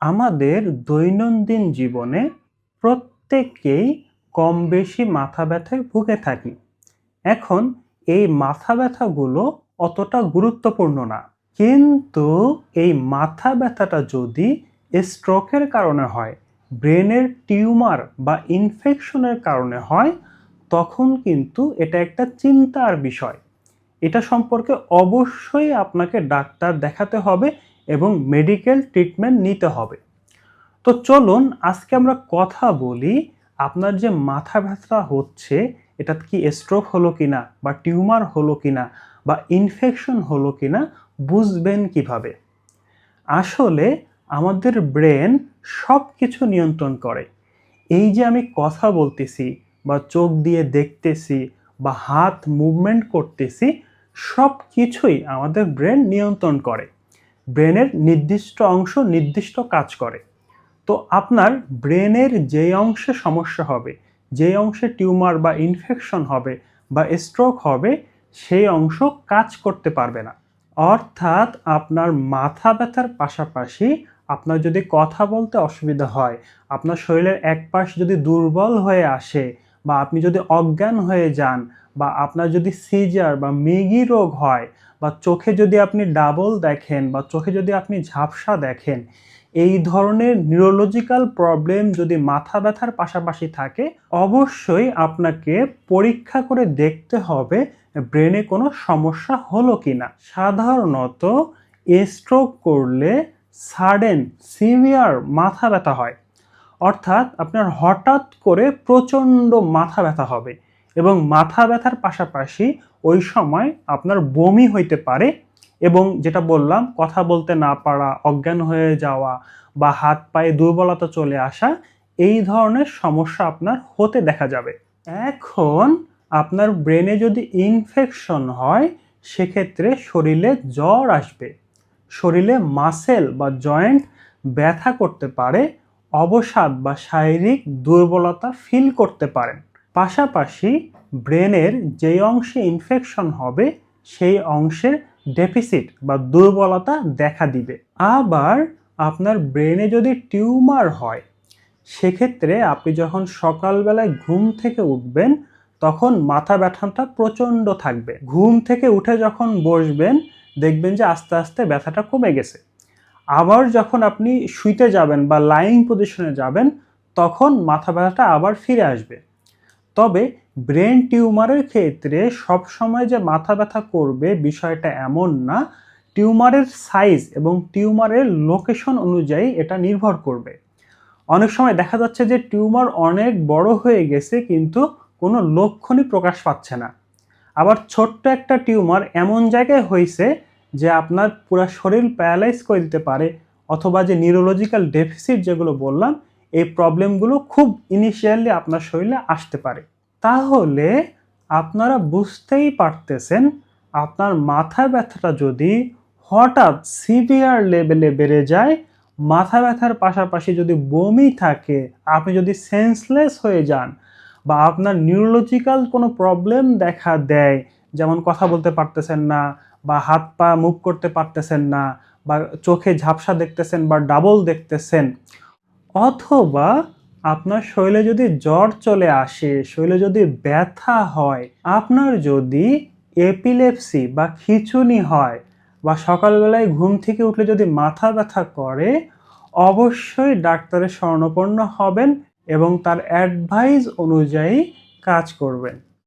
আমাদের দৈনন্দিন জীবনে প্রত্যেককেই কম বেশি মাথা ব্যথায় ভুগে থাকি। এখন এই মাথা ব্যথাগুলো অতটা গুরুত্বপূর্ণ না। কিন্তু এই মাথা ব্যথাটা যদি স্ট্রোকের কারণে হয়, ব্রেনের টিউমার বা ইনফেকশনের কারণে হয়, তখন কিন্তু এটা একটা চিন্তার বিষয়। এটা সম্পর্কে অবশ্যই আপনাকে ডাক্তার দেখাতে হবে এবং মেডিকেল ট্রিটমেন্ট নিতে হবে। তো চলুন আজকে আমরা কথা বলি আপনার যে মাথা ব্যথা হচ্ছে এটা কি স্ট্রোক হলো কিনা বা টিউমার হলো কিনা বা ইনফেকশন হলো কিনা বুঝবেন কীভাবে? আসলে আমাদের ব্রেন সব কিছু নিয়ন্ত্রণ করে। এই যে আমি কথা বলতেছি বা চোখ দিয়ে দেখতেছি বা হাত মুভমেন্ট করতেছি সব কিছুই আমাদের ব্রেন নিয়ন্ত্রণ করে। ব্রেনের নির্দিষ্ট অংশ নির্দিষ্ট কাজ করে। তো আপনার ব্রেনের যে অংশে সমস্যা হবে যে অংশে টিউমার বা ইনফেকশন হবে বা স্ট্রোক হবে, সেই অংশ কাজ করতে পারবে না। অর্থাৎ আপনার মাথা ব্যথার পাশাপাশি আপনার যদি কথা বলতে অসুবিধা হয়, আপনার শরীরের এক পাশ যদি দুর্বল হয়ে আসে বা আপনি যদি অজ্ঞান হয়ে যান বা আপনার যদি সিজার বা মেগি রোগ হয় বা চোখে যদি আপনি ডাবল দেখেন বা চোখে যদি আপনি ঝাপসা দেখেন, এই ধরনের নিউরোলজিক্যাল প্রবলেম যদি মাথা ব্যথার পাশাপাশি থাকে, অবশ্যই আপনাকে পরীক্ষা করে দেখতে হবে ব্রেনে কোনো সমস্যা হলো কি না সাধারণত স্ট্রোক করলে সাডেন সিভিয়ার মাথা ব্যথা হয়। অর্থাৎ আপনার হঠাৎ করে প্রচণ্ড মাথা ব্যথা হবে এবং মাথা ব্যথার পাশাপাশি ওই সময় আপনার বমি হইতে পারে এবং যেটা বললাম, কথা বলতে না পারা, অজ্ঞান হয়ে যাওয়া বা হাত পায়ে দুর্বলতা চলে আসা, এই ধরনের সমস্যা আপনার হতে দেখা যাবে। এখন আপনার ব্রেনে যদি ইনফেকশন হয়, সেক্ষেত্রে শরীরে জ্বর আসবে। শরীরে মাসেল বা জয়েন্ট ব্যথা করতে পারে অবসাদ বা শারীরিক দুর্বলতা ফিল করতে পারেন। পাশাপাশি ব্রেনের যেই অংশে ইনফেকশন হবে, সেই অংশের ডেফিসিট বা দুর্বলতা দেখা দিবে। আবার আপনার ব্রেনে যদি টিউমার হয়, সেক্ষেত্রে আপনি যখন সকালবেলায় ঘুম থেকে উঠবেন, তখন মাথা ব্যথাটা প্রচণ্ড থাকবে। ঘুম থেকে উঠে যখন বসবেন, দেখবেন যে আস্তে আস্তে ব্যথাটা কমে গেছে। আবার যখন আপনি শুইতে যাবেন বা লাইং পজিশনে যাবেন, তখন মাথা ব্যথাটা আবার ফিরে আসবে। তবে ব্রেন টিউমারের ক্ষেত্রে সব সময় যে মাথা ব্যথা করবে বিষয়টা এমন না টিউমারের সাইজ এবং টিউমারের লোকেশন অনুযায়ী এটা নির্ভর করবে। অনেক সময় দেখা যাচ্ছে যে টিউমার অনেক বড় হয়ে গেছে কিন্তু কোনো লক্ষণই প্রকাশ পাচ্ছে না। আবার ছোট্ট একটা টিউমার এমন জায়গায় হয়েছে যে আপনার পুরো শরীর প্যারালাইজ করে দিতে পারে, অথবা যে নিউরোলজিক্যাল ডেফিসিট যেগুলো বললাম, এই প্রবলেমগুলো খুব ইনিশিয়ালি আপনার শরীরে আসতে পারে। তাহলে আপনারা বুঝতেই পারতেছেন, আপনার মাথা ব্যথাটা যদি হঠাৎ সিভিয়ার লেভেলে বেড়ে যায়, মাথা ব্যথার পাশাপাশি যদি বমি থাকে, আপনি যদি সেন্সলেস হয়ে যান, বা আপনার নিউরোলজিক্যাল কোনো প্রবলেম দেখা দেয়, যেমন কথা বলতে পারতেছেন না বা হাত পা মুভ করতে পারতেছেন না বা চোখে ঝাপসা দেখতেছেন বা ডাবল দেখতেছেন, অথবা আপনার শরীরে যদি জ্বর চলে আসে, শরীরে যদি ব্যথা হয়, আপনার যদি এপিলেপসি বা খিচুনি হয় বা সকালবেলায় ঘুম থেকে উঠলে যদি মাথা ব্যথা করে, অবশ্যই ডাক্তারের স্বর্ণপন্ন হবেন এবং তার অ্যাডভাইস অনুযায়ী কাজ করবেন।